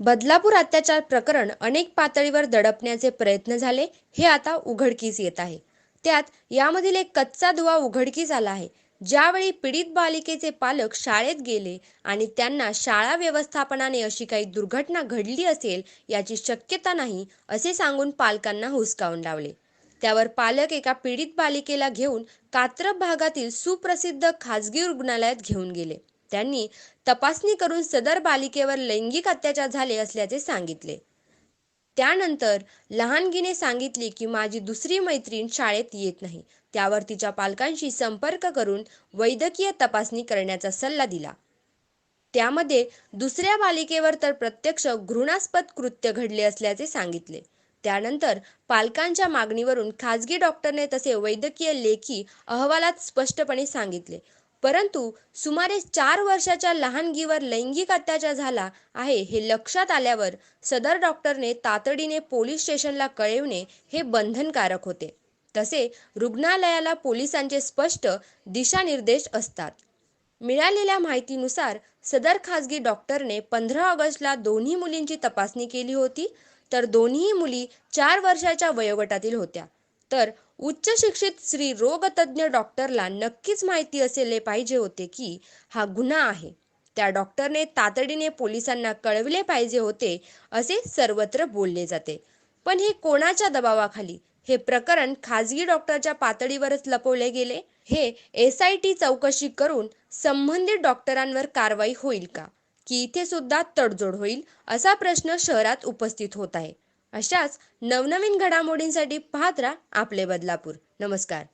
बदलापूर अत्याचार प्रकरण अनेक पातळीवर दडपण्याचे प्रयत्न झाले हे आता उघडकीस येत आहे. त्यात यामधील एक कच्चा दुवा उघडकीस आला आहे. ज्यावेळी पीडित बालिकेचे पालक शाळेत गेले आणि त्यांना शाळा व्यवस्थापनाने अशी काही दुर्घटना घडली असेल याची शक्यता नाही असे सांगून पालकांना हुसकावून लावले. त्यावर पालक एका पीडित बालिकेला घेऊन कात्रप भागातील सुप्रसिद्ध खाजगी रुग्णालयात घेऊन गेले. त्यांनी तपासणी करून सदर बालिकेवर लैंगिक अत्याचार झाले असल्याचे सांगितले. त्यानंतर लहानगीने सांगितले की माझी दुसरी मैत्रीण शाळेत येत नाही. त्यावर तिच्या पालकांशी संपर्क करून वैद्यकीय तपासणी करण्याचा सल्ला दिला. त्यामध्ये दुसऱ्या बालिकेवर तर प्रत्यक्ष घृणास्पद कृत्य घडले असल्याचे सांगितले. त्यानंतर पालकांच्या मागणीवरून खाजगी डॉक्टरने तसे वैद्यकीय लेखी अहवालात स्पष्टपणे सांगितले. परंतु सुमारे चार वर्षाच्या लहानगीवर लैंगिक अत्याचार झाला आहे हे लक्षात आल्यावर सदर डॉक्टरने तातडीने पोलीस स्टेशनला कळविणे हे बंधनकारक होते. तसे रुग्णालयाला पोलिसांचे स्पष्ट दिशानिर्देश असतात. मिळालेल्या माहितीनुसार सदर खाजगी डॉक्टरने पंधरा ऑगस्टला दोन्ही मुलींची तपासणी केली होती तर दोन्ही मुली चार वर्षाच्या वयोगटातील होत्या. तर उच्च शिक्षित स्त्री रोगतज्ञ डॉक्टरला नक्कीच माहिती असले पाहिजे होते की हा गुन्हा आहे. त्या डॉक्टरने तातडीने पोलिसांना कळवले पाहिजे होते असे सर्वत्र बोलले जाते. पण हे कोणाच्या दबावाखाली? हे प्रकरण खाजगी डॉक्टरच्या पातळीवरच लपवले गेले? हे एस आय टी चौकशी करून संबंधित डॉक्टरांवर कारवाई होईल का? की इथे सुद्धा तडजोड होईल असा प्रश्न शहरात उपस्थित होत आहे. अशाच नवनवीन घडामोडींसाठी पाहत राहा आपले बदलापूर. नमस्कार.